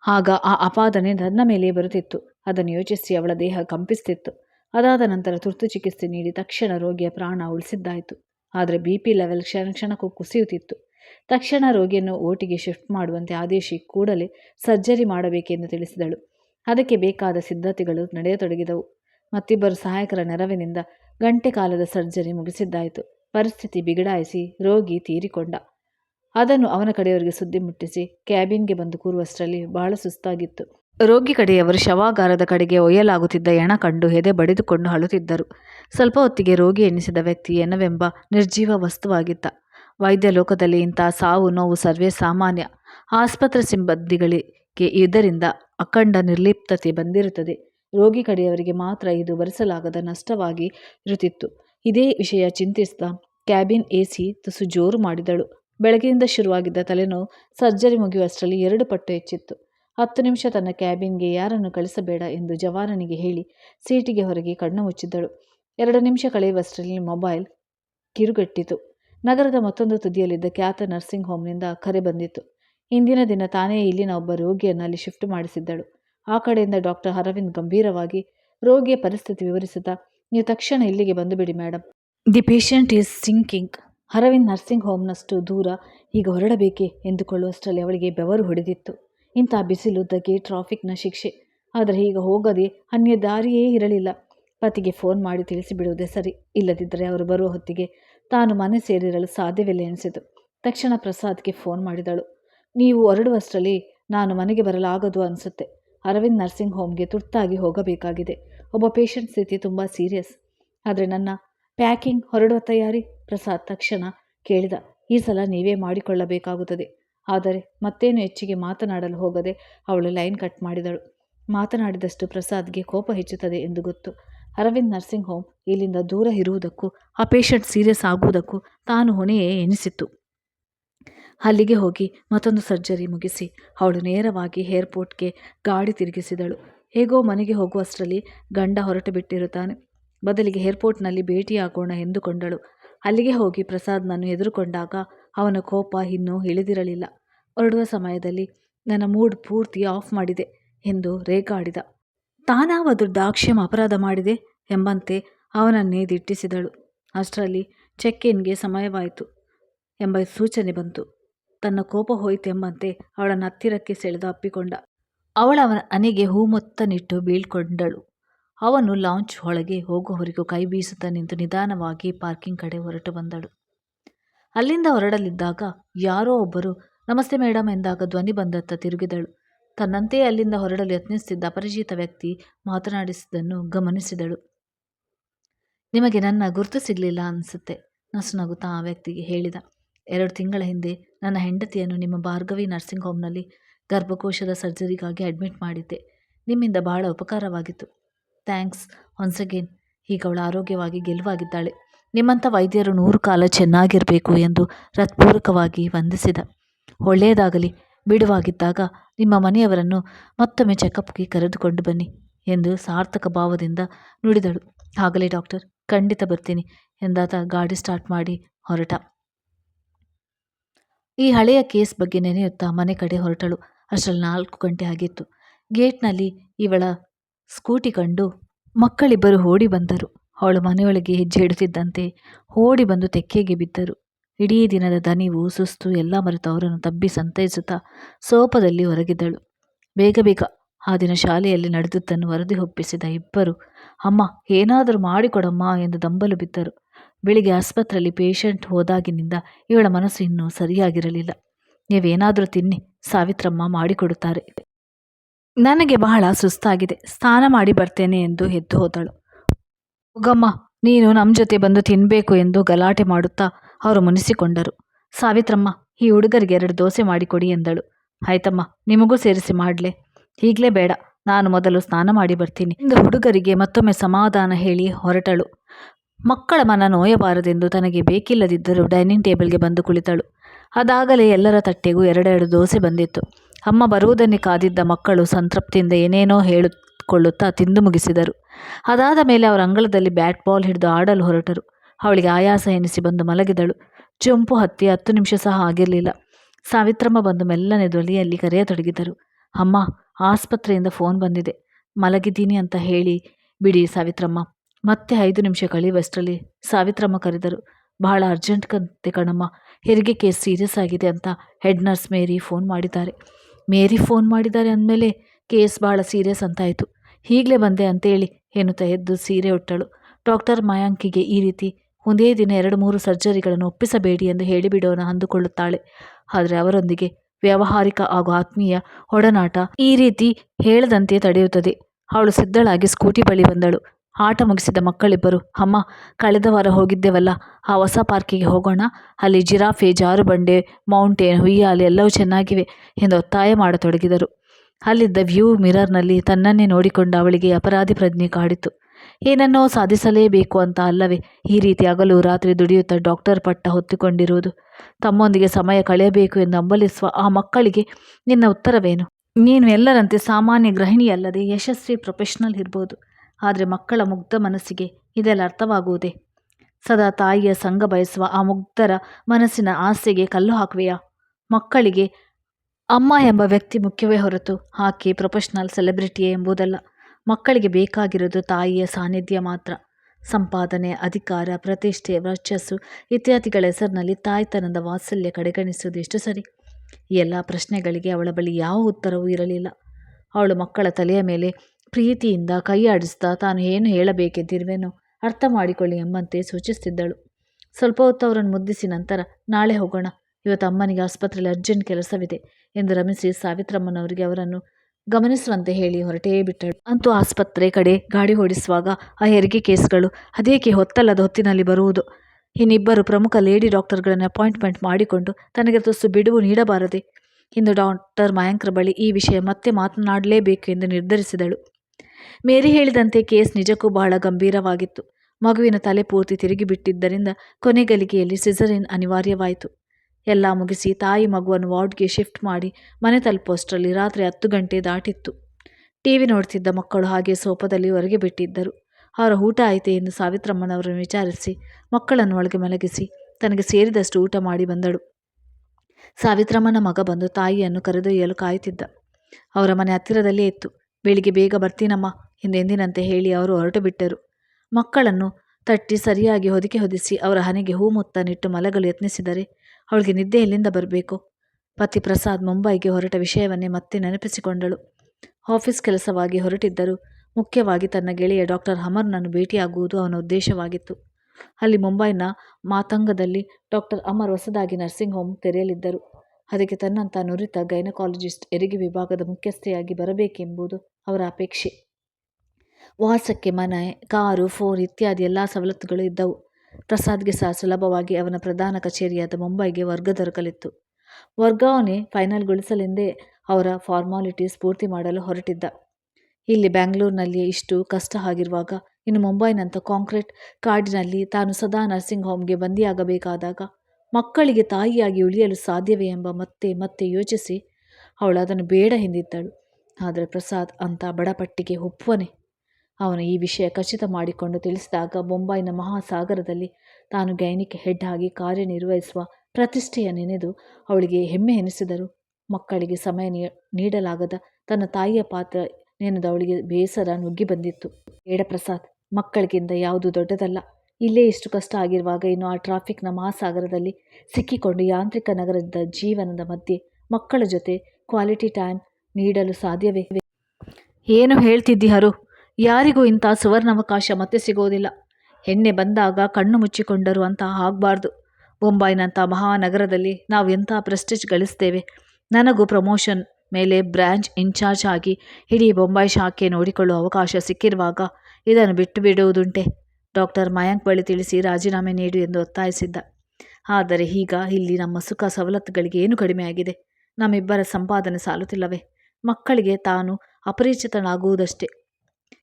ಆಗ ಆ ಅಪಾದನೆ ನನ್ನ ಮೇಲೆ ಬರುತ್ತಿತ್ತು. ಅದನ್ನು ಯೋಚಿಸಿ ಅವಳ ದೇಹ ಕಂಪಿಸ್ತಿತ್ತು. ಅದಾದ ನಂತರ ತುರ್ತು ಚಿಕಿತ್ಸೆ ನೀಡಿ ತಕ್ಷಣ ರೋಗಿಯ ಪ್ರಾಣ ಉಳಿಸಿದ್ದಾಯಿತು. ಆದರೆ ಬಿ ಪಿ ಲೆವೆಲ್ ಕ್ಷಣ ಕ್ಷಣಕ್ಕೂ ಕುಸಿಯುತ್ತಿತ್ತು. ತಕ್ಷಣ ರೋಗಿಯನ್ನು ಓಟಿಗೆ ಶಿಫ್ಟ್ ಮಾಡುವಂತೆ ಆದೇಶಿ ಕೂಡಲೇ ಸರ್ಜರಿ ಮಾಡಬೇಕೆಂದು ತಿಳಿಸಿದಳು. ಅದಕ್ಕೆ ಬೇಕಾದ ಸಿದ್ಧತೆಗಳು ನಡೆಯತೊಡಗಿದವು. ಮತ್ತಿಬ್ಬರು ಸಹಾಯಕರ ನೆರವಿನಿಂದ ಗಂಟೆ ಕಾಲದ ಸರ್ಜರಿ ಮುಗಿಸಿದ್ದಾಯಿತು. ಪರಿಸ್ಥಿತಿ ಬಿಗಡಾಯಿಸಿ ರೋಗಿ ತೀರಿಕೊಂಡ. ಅದನ್ನು ಅವನ ಕಡೆಯವರಿಗೆ ಸುದ್ದಿ ಮುಟ್ಟಿಸಿ ಕ್ಯಾಬಿನ್ಗೆ ಬಂದು ಕೂರುವಷ್ಟರಲ್ಲಿ ಬಹಳ ಸುಸ್ತಾಗಿತ್ತು. ರೋಗಿ ಕಡೆಯವರು ಶವಾಗಾರದ ಕಡೆಗೆ ಒಯ್ಯಲಾಗುತ್ತಿದ್ದ ಎಣ ಕಂಡು ಹೆದೆ ಬಡಿದುಕೊಂಡು ಅಳುತ್ತಿದ್ದರು. ಸ್ವಲ್ಪ ಹೊತ್ತಿಗೆ ರೋಗಿ ಎನಿಸಿದ ವ್ಯಕ್ತಿ ಎನವೆಂಬ ನಿರ್ಜೀವ ವಸ್ತುವಾಗಿದ್ದ. ವೈದ್ಯ ಲೋಕದಲ್ಲಿ ಇಂಥ ಸಾವು ನೋವು ಸರ್ವೇ ಸಾಮಾನ್ಯ. ಆಸ್ಪತ್ರೆ ಸಿಬ್ಬಂದಿಗಳಿಗೆ ಇದರಿಂದ ಅಖಂಡ ನಿರ್ಲಿಪ್ತತೆ ಬಂದಿರುತ್ತದೆ. ರೋಗಿ ಕಡೆಯವರಿಗೆ ಮಾತ್ರ ಇದು ಭರಿಸಲಾಗದ ನಷ್ಟವಾಗಿ ಇರುತ್ತಿತ್ತು. ಇದೇ ವಿಷಯ ಚಿಂತಿಸಿದ ಕ್ಯಾಬಿನ್ ಎ ಸಿ ತುಸು ಜೋರು ಮಾಡಿದಳು. ಬೆಳಗ್ಗೆಯಿಂದ ಶುರುವಾಗಿದ್ದ ತಲೆನೋವು ಸರ್ಜರಿ ಮುಗಿಯುವಷ್ಟರಲ್ಲಿ ಎರಡು ಪಟ್ಟು ಹೆಚ್ಚಿತ್ತು. ಹತ್ತು ನಿಮಿಷ ತನ್ನ ಕ್ಯಾಬಿನ್ಗೆ ಯಾರನ್ನು ಕಳಿಸಬೇಡ ಎಂದು ಜವಾನನಿಗೆ ಹೇಳಿ ಸೀಟಿಗೆ ಹೊರಗೆ ಕಣ್ಣು ಮುಚ್ಚಿದ್ದಳು. ಎರಡು ನಿಮಿಷ ಕಳೆಯುವಷ್ಟರಲ್ಲಿ ಮೊಬೈಲ್ ಕಿರುಗಟ್ಟಿತು. ನಗರದ ಮತ್ತೊಂದು ತುದಿಯಲ್ಲಿದ್ದ ಖ್ಯಾತ ನರ್ಸಿಂಗ್ ಹೋಮ್ನಿಂದ ಕರೆ ಬಂದಿತ್ತು. ಇಂದಿನ ದಿನ ತಾನೇ ಇಲ್ಲಿನ ಒಬ್ಬ ರೋಗಿಯನ್ನು ಅಲ್ಲಿ ಶಿಫ್ಟ್ ಮಾಡಿಸಿದ್ದಳು. ಆ ಕಡೆಯಿಂದ ಡಾಕ್ಟರ್ ಅರವಿಂದ್ ಗಂಭೀರವಾಗಿ, ರೋಗಿಯ ಪರಿಸ್ಥಿತಿ ವಿವರಿಸುತ್ತಾ, ನೀವು ತಕ್ಷಣ ಇಲ್ಲಿಗೆ ಬಂದುಬಿಡಿ madam the patient is sinking. Aravind nursing ಹೋಮ್ನಷ್ಟು ದೂರ ಈಗ ಹೊರಡಬೇಕೆ? ಎಂದುಕೊಳ್ಳುವಷ್ಟರಲ್ಲಿ ಅವಳಿಗೆ ಬೆವರು ಹೊಡೆದಿತ್ತು. ಇಂಥ ಬಿಸಿಲುದ್ದಕ್ಕೆ ಟ್ರಾಫಿಕ್ನ ಶಿಕ್ಷೆ. ಆದರೆ ಈಗ ಹೋಗದೆ ಅನ್ಯ ದಾರಿಯೇ ಇರಲಿಲ್ಲ. ಪತಿಗೆ ಫೋನ್ ಮಾಡಿ ತಿಳಿಸಿಬಿಡುವುದೇ ಸರಿ. ಇಲ್ಲದಿದ್ದರೆ ಅವರು ಬರುವ ಹೊತ್ತಿಗೆ ತಾನು ಮನೆ ಸೇರಿರಲು ಸಾಧ್ಯವಿಲ್ಲ ಎನಿಸಿತು ತಕ್ಷಣ ಪ್ರಸಾದ್ಗೆ ಫೋನ್ ಮಾಡಿದಳು. ನೀವು ಹೊರಡುವಷ್ಟರಲ್ಲಿ ನಾನು ಮನೆಗೆ ಬರಲಾಗದು ಅನಿಸುತ್ತೆ. ಅರವಿಂದ್ ನರ್ಸಿಂಗ್ ಹೋಮ್ಗೆ ತುರ್ತಾಗಿ ಹೋಗಬೇಕಾಗಿದೆ. ಒಬ್ಬ ಪೇಷಂಟ್ ಸ್ಥಿತಿ ತುಂಬ ಸೀರಿಯಸ್ ಆದರೆ ನನ್ನ ಪ್ಯಾಕಿಂಗ್ ಹೊರಡುವ ತಯಾರಿ ಪ್ರಸಾದ್ ತಕ್ಷಣ ಕೇಳಿದ. ಈ ಸಲ ನೀವೇ ಮಾಡಿಕೊಳ್ಳಬೇಕಾಗುತ್ತದೆ. ಆದರೆ ಮತ್ತೇನು ಹೆಚ್ಚಿಗೆ ಮಾತನಾಡಲು ಹೋಗದೆ ಅವಳು ಲೈನ್ ಕಟ್ ಮಾಡಿದಳು. ಮಾತನಾಡಿದಷ್ಟು ಪ್ರಸಾದ್ಗೆ ಕೋಪ ಹೆಚ್ಚುತ್ತದೆ ಎಂದು ಗೊತ್ತು. ಅರವಿಂದ್ ನರ್ಸಿಂಗ್ ಹೋಮ್ ಇಲ್ಲಿಂದ ದೂರ ಇರುವುದಕ್ಕೂ, ಆ ಪೇಷಂಟ್ ಸೀರಿಯಸ್ ಆಗುವುದಕ್ಕೂ ತಾನು ಹೊಣೆಯೇ ಎನಿಸಿತ್ತು. ಅಲ್ಲಿಗೆ ಹೋಗಿ ಮತ್ತೊಂದು ಸರ್ಜರಿ ಮುಗಿಸಿ, ಅವಳು ನೇರವಾಗಿ ಏರ್ಪೋರ್ಟ್ಗೆ ಗಾಡಿ ತಿರುಗಿಸಿದಳು. ಹೇಗೋ ಮನೆಗೆ ಹೋಗುವಷ್ಟರಲ್ಲಿ ಗಂಡ ಹೊರಟು ಬಿಟ್ಟಿರುತ್ತಾನೆ. ಬದಲಿಗೆ ಏರ್ಪೋರ್ಟ್ನಲ್ಲಿ ಭೇಟಿಯಾಗೋಣ ಎಂದುಕೊಂಡಳು. ಅಲ್ಲಿಗೆ ಹೋಗಿ ಪ್ರಸಾದ್ನನ್ನು ಎದುರುಕೊಂಡಾಗ ಅವನ ಕೋಪ ಇನ್ನೂ ಇಳಿದಿರಲಿಲ್ಲ. ಹೊರಡುವ ಸಮಯದಲ್ಲಿ ನನ್ನ ಮೂಡ್ ಪೂರ್ತಿ ಆಫ್ ಮಾಡಿದೆ ಎಂದು ರೇಗಾಡಿದ. ತಾನಾವ ದಾಕ್ಷ್ಯಮ ಅಪರಾಧ ಮಾಡಿದೆ ಎಂಬಂತೆ ಅವನನ್ನೇ ದಿಟ್ಟಿಸಿದಳು. ಅಷ್ಟರಲ್ಲಿ ಚೆಕ್ ಇನ್ಗೆ ಸಮಯವಾಯಿತು ಎಂಬ ಸೂಚನೆ ಬಂತು. ತನ್ನ ಕೋಪ ಹೋಯಿತೆಂಬಂತೆ ಅವಳನ್ನು ಹತ್ತಿರಕ್ಕೆ ಸೆಳೆದು ಅಪ್ಪಿಕೊಂಡ. ಅವಳ ಅನಿಗೆ ಅನೆಗೆ ಬೀಳ್ಕೊಂಡಳು. ಅವನು ಲಾಂಚ್ ಒಳಗೆ ಹೋಗುವವರೆಗೂ ಕೈ ಬೀಸುತ್ತಾ ನಿಂತು ನಿಧಾನವಾಗಿ ಪಾರ್ಕಿಂಗ್ ಕಡೆ ಹೊರಟು ಬಂದಳು. ಅಲ್ಲಿಂದ ಹೊರಡಲಿದ್ದಾಗ ಯಾರೋ ಒಬ್ಬರು ನಮಸ್ತೆ ಮೇಡಮ್ ಎಂದಾಗ ಧ್ವನಿ ಬಂದತ್ತ ತಿರುಗಿದಳು. ತನ್ನಂತೆಯೇ ಅಲ್ಲಿಂದ ಹೊರಡಲು ಯತ್ನಿಸುತ್ತಿದ್ದ ಅಪರಿಚಿತ ವ್ಯಕ್ತಿ ಮಾತನಾಡಿಸಿದ್ದನ್ನು ಗಮನಿಸಿದಳು. ನಿಮಗೆ ನನ್ನ ಗುರುತು ಸಿಗಲಿಲ್ಲ ಅನಿಸುತ್ತೆ ನಸುನಗುತ್ತಾ ಆ ವ್ಯಕ್ತಿಗೆ ಹೇಳಿದ. ಎರಡು ತಿಂಗಳ ಹಿಂದೆ ನನ್ನ ಹೆಂಡತಿಯನ್ನು ನಿಮ್ಮ ಭಾರ್ಗವಿ ನರ್ಸಿಂಗ್ ಹೋಮ್ನಲ್ಲಿ ಗರ್ಭಕೋಶದ ಸರ್ಜರಿಗಾಗಿ ಅಡ್ಮಿಟ್ ಮಾಡಿದ್ದೆ. ನಿಮ್ಮಿಂದ ಬಹಳ ಉಪಕಾರವಾಗಿತ್ತು. Thanks once again. ಈಗ ಅವಳು ಆರೋಗ್ಯವಾಗಿ ಗೆಲುವಾಗಿದ್ದಾಳೆ. ನಿಮ್ಮಂಥ ವೈದ್ಯರು ನೂರು ಕಾಲ ಚೆನ್ನಾಗಿರಬೇಕು ಎಂದು ಹೃತ್ಪೂರ್ವಕವಾಗಿ ವಂದಿಸಿದ. ಒಳ್ಳೆಯದಾಗಲಿ. ಬಿಡುವಾಗಿದ್ದಾಗ ನಿಮ್ಮ ಮನೆಯವರನ್ನು ಮತ್ತೊಮ್ಮೆ ಚೆಕಪ್ಗೆ ಕರೆದುಕೊಂಡು ಬನ್ನಿ ಎಂದು ಸಾರ್ಥಕ ಭಾವದಿಂದ ನುಡಿದಳು. ಆಗಲಿ ಡಾಕ್ಟರ್, ಖಂಡಿತ ಬರ್ತೀನಿ ಎಂದಾತ ಗಾಡಿ ಸ್ಟಾರ್ಟ್ ಮಾಡಿ ಹೊರಟ. ಈ ಹಳೆಯ ಕೇಸ್ ಬಗ್ಗೆ ನೆನೆಯುತ್ತಾ ಮನೆ ಕಡೆ ಹೊರಟಳು. ಅಷ್ಟರಲ್ಲಿ ನಾಲ್ಕು ಗಂಟೆ ಆಗಿತ್ತು. ಗೇಟ್ನಲ್ಲಿ ಇವಳ ಸ್ಕೂಟಿ ಕಂಡು ಮಕ್ಕಳಿಬ್ಬರು ಓಡಿ ಬಂದರು. ಅವಳು ಮನೆಯೊಳಗೆ ಹೆಜ್ಜೆ ಇಡುತ್ತಿದ್ದಂತೆ ಓಡಿ ಬಂದು ತೆಕ್ಕೆಗೆ ಬಿದ್ದರು. ಇಡೀ ದಿನದ ದನಿವು, ಸುಸ್ತು ಎಲ್ಲ ಮರೆತು ಅವರನ್ನು ತಬ್ಬಿ ಸಂತೈಸುತ್ತಾ ಸೋಪದಲ್ಲಿ ಹೊರಗಿದ್ದಳು ಬೇಗ ಬೇಗ ಆ ದಿನ ಶಾಲೆಯಲ್ಲಿ ನಡೆದುದನ್ನು ವರದಿ ಒಪ್ಪಿಸಿದ ಇಬ್ಬರು, ಅಮ್ಮ, ಏನಾದರೂ ಮಾಡಿಕೊಡಮ್ಮ ಎಂದು ದಂಬಲು ಬಿದ್ದರು. ಬೆಳಿಗ್ಗೆ ಆಸ್ಪತ್ರೆಯಲ್ಲಿ ಪೇಷಂಟ್ ಹೋದಾಗಿನಿಂದ ಇವಳ ಮನಸ್ಸು ಇನ್ನೂ ಸರಿಯಾಗಿರಲಿಲ್ಲ. ನೀವೇನಾದರೂ ತಿನ್ನಿ, ಸಾವಿತ್ರಮ್ಮ ಮಾಡಿಕೊಡುತ್ತಾರೆ. ನನಗೆ ಬಹಳ ಸುಸ್ತಾಗಿದೆ, ಸ್ನಾನ ಮಾಡಿ ಬರ್ತೇನೆ ಎಂದು ಎದ್ದು ಹೋದಳು. ಹೋಗಮ್ಮ, ನೀನು ನಮ್ಮ ಜೊತೆ ಬಂದು ತಿನ್ನಬೇಕು ಎಂದು ಗಲಾಟೆ ಮಾಡುತ್ತಾ ಅವರು ಮುನಿಸಿಕೊಂಡರು ಸಾವಿತ್ರಮ್ಮ, ಈ ಹುಡುಗರಿಗೆ ಎರಡು ದೋಸೆ ಮಾಡಿಕೊಡಿ ಎಂದಳು. ಆಯ್ತಮ್ಮ, ನಿಮಗೂ ಸೇರಿಸಿ ಮಾಡಲೆ. ಈಗಲೇ ಬೇಡ, ನಾನು ಮೊದಲು ಸ್ನಾನ ಮಾಡಿ ಬರ್ತೀನಿ. ಎಂದು ಹುಡುಗರಿಗೆ ಮತ್ತೊಮ್ಮೆ ಸಮಾಧಾನ ಹೇಳಿ ಹೊರಟಳು. ಮಕ್ಕಳ ಮನ ನೋಯಬಾರದೆಂದು ತನಗೆ ಬೇಕಿಲ್ಲದಿದ್ದರೂ ಡೈನಿಂಗ್ ಟೇಬಲ್ಗೆ ಬಂದು ಕುಳಿತಳು. ಅದಾಗಲೇ ಎಲ್ಲರ ತಟ್ಟೆಗೂ ಎರಡೆರಡು ದೋಸೆ ಬಂದಿತ್ತು. ಅಮ್ಮ ಬರುವುದನ್ನೇ ಕಾದಿದ್ದ ಮಕ್ಕಳು ಸಂತೃಪ್ತಿಯಿಂದ ಏನೇನೋ ಹೇಳುತ್ತಿಕೊಳ್ಳುತ್ತಾ ತಿಂದು ಮುಗಿಸಿದರು. ಅದಾದ ಮೇಲೆ ಅವರ ಅಂಗಳದಲ್ಲಿ ಬ್ಯಾಟ್ ಬಾಲ್ ಹಿಡಿದು ಆಡಲು ಹೊರಟರು. ಅವಳಿಗೆ ಆಯಾಸ ಎನಿಸಿ ಬಂದು ಮಲಗಿದಳು. ಚಂಪು ಹತ್ತಿ ಹತ್ತು ನಿಮಿಷ ಸಹ ಆಗಿರಲಿಲ್ಲ. ಸಾವಿತ್ರಮ್ಮ ಬಂದು ಮೆಲ್ಲನೆ ಧ್ವನಿಯಲ್ಲಿ ಕರೆಯತೊಡಗಿದರು. ಅಮ್ಮ, ಆಸ್ಪತ್ರೆಯಿಂದ ಫೋನ್ ಬಂದಿದೆ. ಮಲಗಿದ್ದೀನಿ ಅಂತ ಹೇಳಿ ಬಿಡಿ ಸಾವಿತ್ರಮ್ಮ. ಮತ್ತೆ ಐದು ನಿಮಿಷ ಕಳೆಯುವಷ್ಟರಲ್ಲಿ ಸಾವಿತ್ರಮ್ಮ ಕರೆದರು. ಬಹಳ ಅರ್ಜೆಂಟ್ ಕಂತೆ ಕಣಮ್ಮ. ಹೆರಿಗೆ ಕೇಸ್ ಸೀರಿಯಸ್ ಆಗಿದೆ ಅಂತ ಹೆಡ್ ನರ್ಸ್ ಮೇರಿ ಫೋನ್ ಮಾಡಿದ್ದಾರೆ. ಮೇರಿ ಫೋನ್ ಮಾಡಿದ್ದಾರೆ ಅಂದಮೇಲೆ ಕೇಸ್ ಭಾಳ ಸೀರಿಯಸ್ ಅಂತಾಯಿತು. ಈಗಲೇ ಬಂದೆ ಅಂತೇಳಿ ಏನು ಎದ್ದು ಸೀರೆ ಉಟ್ಟಳು ಡಾಕ್ಟರ್ ಮಯಾಂಕಿಗೆ ಈ ರೀತಿ ಒಂದೇ ದಿನ ಎರಡು ಮೂರು ಸರ್ಜರಿಗಳನ್ನು ಒಪ್ಪಿಸಬೇಡಿ ಎಂದು ಹೇಳಿಬಿಡೋಣ ಅಂದುಕೊಳ್ಳುತ್ತಾಳೆ. ಆದರೆ ಅವರೊಂದಿಗೆ ವ್ಯಾವಹಾರಿಕ ಹಾಗೂ ಆತ್ಮೀಯ ಒಡನಾಟ ಈ ರೀತಿ ಹೇಳದಂತೆ ತಡೆಯುತ್ತದೆ. ಅವಳು ಸಿದ್ಧಳಾಗಿ ಸ್ಕೂಟಿ ಬಳಿ ಬಂದಳು. ಆಟ ಮುಗಿಸಿದ ಮಕ್ಕಳಿಬ್ಬರು, ಅಮ್ಮ, ಕಳೆದ ವಾರ ಹೋಗಿದ್ದೇವಲ್ಲ, ಆ ಹೊಸ ಪಾರ್ಕಿಗೆ ಹೋಗೋಣ? ಅಲ್ಲಿ ಜಿರಾಫೆ, ಜಾರುಬಂಡೆ, ಮೌಂಟೇನ್, ಹುಯ್ಯಾಲೆ ಎಲ್ಲವೂ ಚೆನ್ನಾಗಿವೆ ಎಂದು ಒತ್ತಾಯ ಮಾಡತೊಡಗಿದರು. ಅಲ್ಲಿದ್ದ ವ್ಯೂ ಮಿರರ್ನಲ್ಲಿ ತನ್ನನ್ನೇ ನೋಡಿಕೊಂಡ ಅವಳಿಗೆ ಅಪರಾಧಿ ಪ್ರಜ್ಞೆ ಕಾಡಿತು. ಏನನ್ನೋ ಸಾಧಿಸಲೇಬೇಕು ಅಂತ ಅಲ್ಲವೇ? ಈ ರೀತಿ ಹಗಲು ರಾತ್ರಿ ದುಡಿಯುತ್ತಾ ಡಾಕ್ಟರ್ ಪಟ್ಟ ಹೊತ್ತುಕೊಂಡಿರುವುದು. ತಮ್ಮೊಂದಿಗೆ ಸಮಯ ಕಳೆಯಬೇಕು ಎಂದು ಅಂಬಲಿಸುವ ಆ ಮಕ್ಕಳಿಗೆ ನಿನ್ನ ಉತ್ತರವೇನು? ನೀನು ಎಲ್ಲರಂತೆ ಸಾಮಾನ್ಯ ಗೃಹಿಣಿಯಲ್ಲದೆ ಯಶಸ್ವಿ ಪ್ರೊಫೆಷನಲ್ ಇರ್ಬೋದು. ಆದರೆ ಮಕ್ಕಳ ಮುಗ್ಧ ಮನಸ್ಸಿಗೆ ಇದೆಲ್ಲ ಅರ್ಥವಾಗುವುದೇ? ಸದಾ ತಾಯಿಯ ಸಂಘ ಬಯಸುವ ಆ ಮುಗ್ಧರ ಮನಸ್ಸಿನ ಆಸೆಗೆ ಕಲ್ಲು ಹಾಕುವೆಯಾ? ಮಕ್ಕಳಿಗೆ ಅಮ್ಮ ಎಂಬ ವ್ಯಕ್ತಿ ಮುಖ್ಯವೇ ಹೊರತು ಆಕೆ ಪ್ರೊಫೆಷನಲ್ ಸೆಲೆಬ್ರಿಟಿಯೇ ಎಂಬುದಲ್ಲ. ಮಕ್ಕಳಿಗೆ ಬೇಕಾಗಿರೋದು ತಾಯಿಯ ಸಾನ್ನಿಧ್ಯ ಮಾತ್ರ. ಸಂಪಾದನೆ, ಅಧಿಕಾರ, ಪ್ರತಿಷ್ಠೆ, ವರ್ಚಸ್ಸು ಇತ್ಯಾದಿಗಳ ಹೆಸರಿನಲ್ಲಿ ತಾಯ್ತನದ ವಾತ್ಸಲ್ಯ ಕಡೆಗಣಿಸುವುದು ಎಷ್ಟು ಸರಿ? ಎಲ್ಲ ಪ್ರಶ್ನೆಗಳಿಗೆ ಅವಳ ಬಳಿ ಯಾವ ಉತ್ತರವೂ ಇರಲಿಲ್ಲ. ಅವಳು ಮಕ್ಕಳ ತಲೆಯ ಮೇಲೆ ಪ್ರೀತಿಯಿಂದ ಕೈ ಆಡಿಸ್ತಾ ತಾನು ಏನು ಹೇಳಬೇಕೆಂದಿರುವೆನೋ ಅರ್ಥ ಮಾಡಿಕೊಳ್ಳಿ ಎಂಬಂತೆ ಸೂಚಿಸುತ್ತಿದ್ದಳು. ಸ್ವಲ್ಪ ಹೊತ್ತು ಅವರನ್ನು ಮುದ್ದಿಸಿ ನಂತರ, ನಾಳೆ ಹೋಗೋಣ, ಇವತ್ತು ಅಮ್ಮನಿಗೆ ಆಸ್ಪತ್ರೆಯಲ್ಲಿ ಅರ್ಜೆಂಟ್ ಕೆಲಸವಿದೆ ಎಂದು ರಮಿಸಿ ಸಾವಿತ್ರಮ್ಮನವರಿಗೆ ಅವರನ್ನು ಗಮನಿಸುವಂತೆ ಹೇಳಿ ಹೊರಟೇ ಬಿಟ್ಟಳು ಅಂತೂ ಆಸ್ಪತ್ರೆ ಕಡೆ ಗಾಡಿ ಓಡಿಸುವಾಗ ಆ ಹೆರಿಗೆ ಕೇಸ್ಗಳು ಅದೇಕೆ ಹೊತ್ತಲ್ಲದ ಹೊತ್ತಿನಲ್ಲಿ ಬರುವುದು? ಇನ್ನಿಬ್ಬರು ಪ್ರಮುಖ ಲೇಡಿ ಡಾಕ್ಟರ್ಗಳನ್ನು ಅಪಾಯಿಂಟ್ಮೆಂಟ್ ಮಾಡಿಕೊಂಡು ತನಗೆ ತುಸು ಬಿಡುವು ನೀಡಬಾರದೆ? ಇಂದು ಡಾಕ್ಟರ್ ಮಯಾಂಕ್ರ ಬಳಿ ಈ ವಿಷಯ ಮತ್ತೆ ಮಾತನಾಡಲೇಬೇಕು ಎಂದು ನಿರ್ಧರಿಸಿದಳು. ಮೇರಿ ಹೇಳಿದಂತೆ ಕೇಸ್ ನಿಜಕ್ಕೂ ಬಹಳ ಗಂಭೀರವಾಗಿತ್ತು. ಮಗುವಿನ ತಲೆ ಪೂರ್ತಿ ತಿರುಗಿಬಿಟ್ಟಿದ್ದರಿಂದ ಕೊನೆಗಳಿಗೆಯಲ್ಲಿ ಸಿಸರಿನ್ ಅನಿವಾರ್ಯವಾಯಿತು. ಎಲ್ಲ ಮುಗಿಸಿ ತಾಯಿ ಮಗುವನ್ನು ವಾರ್ಡ್ಗೆ ಶಿಫ್ಟ್ ಮಾಡಿ ಮನೆ ತಲುಪೋಷ್ಟರಲ್ಲಿ ರಾತ್ರಿ ಹತ್ತು ಗಂಟೆ ದಾಟಿತ್ತು. ಟಿ ವಿ ನೋಡ್ತಿದ್ದ ಮಕ್ಕಳು ಹಾಗೆ ಸೋಪದಲ್ಲಿ ಹೊರಗೆ ಬಿಟ್ಟಿದ್ದರು. ಅವರ ಊಟ ಆಯಿತೆ ಎಂದು ಸಾವಿತ್ರಮ್ಮನವರನ್ನು ವಿಚಾರಿಸಿ ಮಕ್ಕಳನ್ನು ಒಳಗೆ ಮಲಗಿಸಿ ತನಗೆ ಸೇರಿದಷ್ಟು ಊಟ ಮಾಡಿ ಬಂದಳು. ಸಾವಿತ್ರಮ್ಮನ ಮಗ ಬಂದು ತಾಯಿಯನ್ನು ಕರೆದೊಯ್ಯಲು ಕಾಯುತ್ತಿದ್ದ. ಅವರ ಮನೆ ಹತ್ತಿರದಲ್ಲೇ ಇತ್ತು. ಬೆಳಿಗ್ಗೆ ಬೇಗ ಬರ್ತೀನಮ್ಮ ಎಂದು ಎಂದಿನಂತೆ ಹೇಳಿ ಅವರು ಹೊರಟು ಬಿಟ್ಟರು. ಮಕ್ಕಳನ್ನು ತಟ್ಟಿ ಸರಿಯಾಗಿ ಹೊದಿಕೆ ಹೊದಿಸಿ ಅವರ ಹನೆಗೆ ಹೂ ಮುತ್ತ ನಿಟ್ಟು ಮಲಗಲು ಯತ್ನಿಸಿದರೆ ಅವಳಿಗೆ ನಿದ್ದೆ ಎಲ್ಲಿಂದ ಬರಬೇಕು? ಪತಿ ಪ್ರಸಾದ್ ಮುಂಬೈಗೆ ಹೊರಟ ವಿಷಯವನ್ನೇ ಮತ್ತೆ ನೆನಪಿಸಿಕೊಂಡಳು. ಆಫೀಸ್ ಕೆಲಸವಾಗಿ ಹೊರಟಿದ್ದರು ಮುಖ್ಯವಾಗಿ ತನ್ನ ಗೆಳೆಯ ಡಾಕ್ಟರ್ ಅಮರ್ನನ್ನು ಭೇಟಿಯಾಗುವುದು ಅವನ ಉದ್ದೇಶವಾಗಿತ್ತು. ಅಲ್ಲಿ ಮುಂಬೈನ ಮಾತಂಗದಲ್ಲಿ ಡಾಕ್ಟರ್ ಅಮರ್ ಹೊಸದಾಗಿ ನರ್ಸಿಂಗ್ ಹೋಮ್ ತೆರೆಯಲಿದ್ದರು. ಅದಕ್ಕೆ ತನ್ನಂಥ ನುರಿತ ಗೈನಕಾಲಜಿಸ್ಟ್ ಹೆರಿಗೆ ವಿಭಾಗದ ಮುಖ್ಯಸ್ಥೆಯಾಗಿ ಬರಬೇಕೆಂಬುದು ಅವರ ಅಪೇಕ್ಷೆ. ವಾಸಕ್ಕೆ ಮನೆ, ಕಾರು, ಫೋನ್ ಇತ್ಯಾದಿ ಎಲ್ಲ ಸವಲತ್ತುಗಳು ಇದ್ದವು. ಪ್ರಸಾದ್ಗೆ ಸಹ ಸುಲಭವಾಗಿ ಅವನ ಪ್ರಧಾನ ಕಚೇರಿಯಾದ ಮುಂಬೈಗೆ ವರ್ಗ ದೊರಕಲಿತ್ತು. ವರ್ಗಾವಣೆ ಫೈನಲ್ಗೊಳಿಸಲೆಂದೇ ಅವರ ಫಾರ್ಮಾಲಿಟೀಸ್ ಪೂರ್ತಿ ಮಾಡಲು ಹೊರಟಿದ್ದ. ಇಲ್ಲಿ ಬ್ಯಾಂಗ್ಳೂರಿನಲ್ಲಿ ಇಷ್ಟು ಕಷ್ಟ ಆಗಿರುವಾಗ, ಇನ್ನು ಮುಂಬೈನಂಥ ಕಾಂಕ್ರೀಟ್ ಕಾಡಿನಲ್ಲಿ ತಾನು ಸದಾ ನರ್ಸಿಂಗ್ ಹೋಮ್ಗೆ ಬಂದಿಯಾಗಬೇಕಾದಾಗ, ಮಕ್ಕಳಿಗೆ ತಾಯಿಯಾಗಿ ಉಳಿಯಲು ಸಾಧ್ಯವೇ ಎಂಬ ಮತ್ತೆ ಮತ್ತೆ ಯೋಚಿಸಿ ಅವಳು ಅದನ್ನು ಬೇಡ ಎಂದಿದ್ದಳು. ಆದರೆ ಪ್ರಸಾದ್ ಅಂತ ಬಡಪಟ್ಟಿಗೆ ಒಪ್ಪುವನೆ. ಅವನು ಈ ವಿಷಯ ಖಚಿತ ಮಾಡಿಕೊಂಡು ತಿಳಿಸಿದಾಗ ಮುಂಬೈನ ಮಹಾಸಾಗರದಲ್ಲಿ ತಾನು ಗೈನಿಕ್ ಹೆಡ್ ಆಗಿ ಕಾರ್ಯನಿರ್ವಹಿಸುವ ಪ್ರತಿಷ್ಠೆಯ ನೆನೆದು ಅವಳಿಗೆ ಹೆಮ್ಮೆ ಎನಿಸಿದರು. ಮಕ್ಕಳಿಗೆ ಸಮಯ ನೀಡಲಾಗದ ತನ್ನ ತಾಯಿಯ ಪಾತ್ರ ನೆನೆದು ಅವಳಿಗೆ ಬೇಸರ ನುಗ್ಗಿ ಬಂದಿತ್ತು. ಏಡಪ್ರಸಾದ್ ಪ್ರಸಾದ್ ಮಕ್ಕಳಿಗಿಂತ ಯಾವುದು ದೊಡ್ಡದಲ್ಲ. ಇಲ್ಲೇ ಇಷ್ಟು ಕಷ್ಟ ಆಗಿರುವಾಗ ಇನ್ನು ಆ ಟ್ರಾಫಿಕ್ನ ಮಹಾಸಾಗರದಲ್ಲಿ ಸಿಕ್ಕಿಕೊಂಡು ಯಾಂತ್ರಿಕ ನಗರದ ಜೀವನದ ಮಧ್ಯೆ ಮಕ್ಕಳ ಜೊತೆ ಕ್ವಾಲಿಟಿ ಟೈಮ್ ನೀಡಲು ಸಾಧ್ಯವೇ? ಏನು ಹೇಳ್ತಿದ್ದಿ ಹರು? ಯಾರಿಗೂ ಇಂಥ ಸುವರ್ಣಾವಕಾಶ ಮತ್ತೆ ಸಿಗೋದಿಲ್ಲ. ಹೆಣ್ಣೆ ಬಂದಾಗ ಕಣ್ಣು ಮುಚ್ಚಿಕೊಂಡರು ಅಂತ ಆಗಬಾರ್ದು. ಬೊಂಬಾಯಿನಂಥ ಮಹಾನಗರದಲ್ಲಿ ನಾವು ಎಂಥ ಪ್ರೆಸ್ಟೇಜ್ ಗಳಿಸ್ತೇವೆ? ನನಗೂ ಪ್ರಮೋಷನ್ ಮೇಲೆ ಬ್ರ್ಯಾಂಚ್ ಇನ್ಚಾರ್ಜ್ ಆಗಿ ಇಡೀ ಬೊಂಬಾಯಿ ಶಾಖೆ ನೋಡಿಕೊಳ್ಳುವ ಅವಕಾಶ ಸಿಕ್ಕಿರುವಾಗ ಇದನ್ನು ಬಿಟ್ಟು ಬಿಡುವುದುಂಟೆ ಡಾಕ್ಟರ್ ಮಯಾಂಕ್ ಬಳಿ ತಿಳಿಸಿ ರಾಜೀನಾಮೆ ನೀಡು ಎಂದು ಒತ್ತಾಯಿಸಿದ್ದ. ಆದರೆ ಈಗ ಇಲ್ಲಿ ನಮ್ಮ ಸುಖ ಸವಲತ್ತುಗಳಿಗೆ ಏನು ಕಡಿಮೆಯಾಗಿದೆ? ನಮ್ಮಿಬ್ಬರ ಸಂಪಾದನೆ ಸಾಲುತ್ತಿಲ್ಲವೇ? ಮಕ್ಕಳಿಗೆ ತಾನು ಅಪರಿಚಿತನಾಗುವುದಷ್ಟೇ.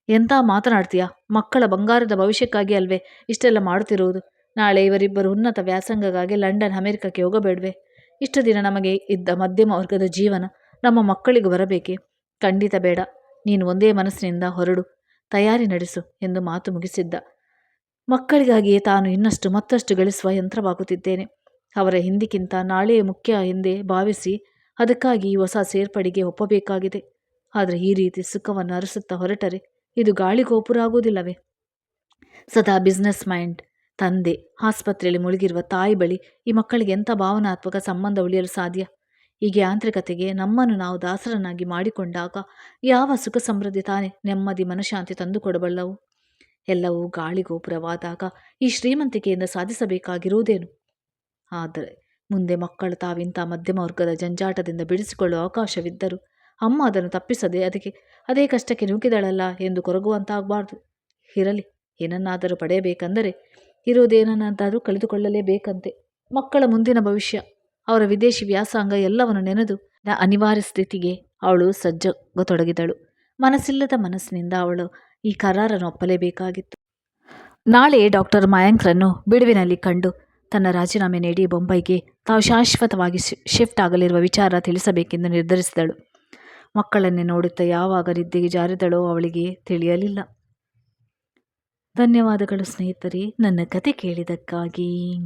ಎಂಥ ಮಾತನಾಡ್ತೀಯಾ? ಮಕ್ಕಳ ಬಂಗಾರದ ಭವಿಷ್ಯಕ್ಕಾಗಿ ಅಲ್ವೇ ಇಷ್ಟೆಲ್ಲ ಮಾಡುತ್ತಿರುವುದು. ನಾಳೆ ಇವರಿಬ್ಬರು ಉನ್ನತ ವ್ಯಾಸಂಗಕ್ಕಾಗಿ ಲಂಡನ್, ಅಮೆರಿಕಕ್ಕೆ ಹೋಗಬೇಡ್ವೆ. ಇಷ್ಟು ದಿನ ನಮಗೆ ಇದ್ದ ಮಧ್ಯಮ ವರ್ಗದ ಜೀವನ ನಮ್ಮ ಮಕ್ಕಳಿಗೂ ಬರಬೇಕೆ? ಖಂಡಿತ ಬೇಡ. ನೀನು ಒಂದೇ ಮನಸ್ಸಿನಿಂದ ಹೊರಡು. ತಯಾರಿ ನಡೆಸು ಎಂದು ಮಾತು ಮುಗಿಸಿದ್ದ. ಮಕ್ಕಳಿಗಾಗಿಯೇ ತಾನು ಇನ್ನಷ್ಟು ಮತ್ತಷ್ಟು ಗಳಿಸುವ ಯಂತ್ರವಾಗುತ್ತಿದ್ದೇನೆ. ಅವರ ಹಿಂದಿಗಿಂತ ನಾಳೆಯೇ ಮುಖ್ಯ ಎಂದೇ ಭಾವಿಸಿ ಅದಕ್ಕಾಗಿ ಹೊಸ ಸೇರ್ಪಡೆಗೆ ಒಪ್ಪಬೇಕಾಗಿದೆ. ಆದರೆ ಈ ರೀತಿ ಸುಖವನ್ನು ಅರಸುತ್ತಾ ಹೊರಟರೆ ಇದು ಗಾಳಿಗೋಪುರ ಆಗುವುದಿಲ್ಲವೇ ಸದಾ ಬಿಸ್ನೆಸ್ ಮೈಂಡ್ ತಂದೆ, ಆಸ್ಪತ್ರೆಯಲ್ಲಿ ಮುಳುಗಿರುವ ತಾಯಿ ಬಳಿ ಈ ಮಕ್ಕಳಿಗೆ ಎಂಥ ಭಾವನಾತ್ಮಕ ಸಂಬಂಧ ಉಳಿಯಲು ಸಾಧ್ಯ? ಹೀಗೆ ಯಾಂತ್ರಿಕತೆಗೆ ನಮ್ಮನ್ನು ನಾವು ದಾಸರನ್ನಾಗಿ ಮಾಡಿಕೊಂಡಾಗ ಯಾವ ಸುಖ ಸಮೃದ್ಧಿ ತಾನೇ ನೆಮ್ಮದಿ ಮನಃಶಾಂತಿ ತಂದುಕೊಡಬಲ್ಲವು? ಎಲ್ಲವೂ ಗಾಳಿಗೋಪುರವಾದಾಗ ಈ ಶ್ರೀಮಂತಿಕೆಯಿಂದ ಸಾಧಿಸಬೇಕಾಗಿರುವುದೇನು? ಆದರೆ ಮುಂದೆ ಮಕ್ಕಳು ತಾವಿಂಥ ಮಧ್ಯಮ ವರ್ಗದ ಜಂಜಾಟದಿಂದ ಬಿಡಿಸಿಕೊಳ್ಳುವ ಅವಕಾಶವಿದ್ದರೂ ಅಮ್ಮ ಅದನ್ನು ತಪ್ಪಿಸದೆ ಅದಕ್ಕೆ ಅದೇ ಕಷ್ಟಕ್ಕೆ ನೂಕಿದಳಲ್ಲ ಎಂದು ಕೊರಗುವಂತಾಗಬಾರ್ದು. ಇರಲಿ, ಏನನ್ನಾದರೂ ಪಡೆಯಬೇಕೆಂದರೆ ಇರುವುದೇನನ್ನಾದರೂ ಕಳೆದುಕೊಳ್ಳಲೇಬೇಕಂತೆ. ಮಕ್ಕಳ ಮುಂದಿನ ಭವಿಷ್ಯ, ಅವರ ವಿದೇಶಿ ವ್ಯಾಸಂಗ ಎಲ್ಲವನ್ನು ನೆನೆದು ಅನಿವಾರ್ಯ ಸ್ಥಿತಿಗೆ ಅವಳು ಸಜ್ಜಗೊತೊಡಗಿದಳು. ಮನಸ್ಸಿಲ್ಲದ ಮನಸ್ಸಿನಿಂದ ಅವಳು ಈ ಕರಾರನ್ನು ಒಪ್ಪಲೇಬೇಕಾಗಿತ್ತು. ನಾಳೆ ಡಾಕ್ಟರ್ ಮಯಾಂಕ್ರನ್ನು ಬಿಡುವಿನಲ್ಲಿ ಕಂಡು ತನ್ನ ರಾಜೀನಾಮೆ ನೀಡಿ ಬೊಂಬೈಗೆ ತಾವು ಶಾಶ್ವತವಾಗಿ ಶಿಫ್ಟ್ ಆಗಲಿರುವ ವಿಚಾರ ತಿಳಿಸಬೇಕೆಂದು ನಿರ್ಧರಿಸಿದಳು. ಮಕ್ಕಳನ್ನೇ ನೋಡುತ್ತಾ ಯಾವಾಗ ನಿದ್ದೆಗೆ ಜಾರಿದಳೋ ಅವಳಿಗೆ ತಿಳಿಯಲಿಲ್ಲ. ಧನ್ಯವಾದಗಳು ಸ್ನೇಹಿತರೆ ನನ್ನ ಕತೆ ಕೇಳಿದ್ದಕ್ಕಾಗಿ.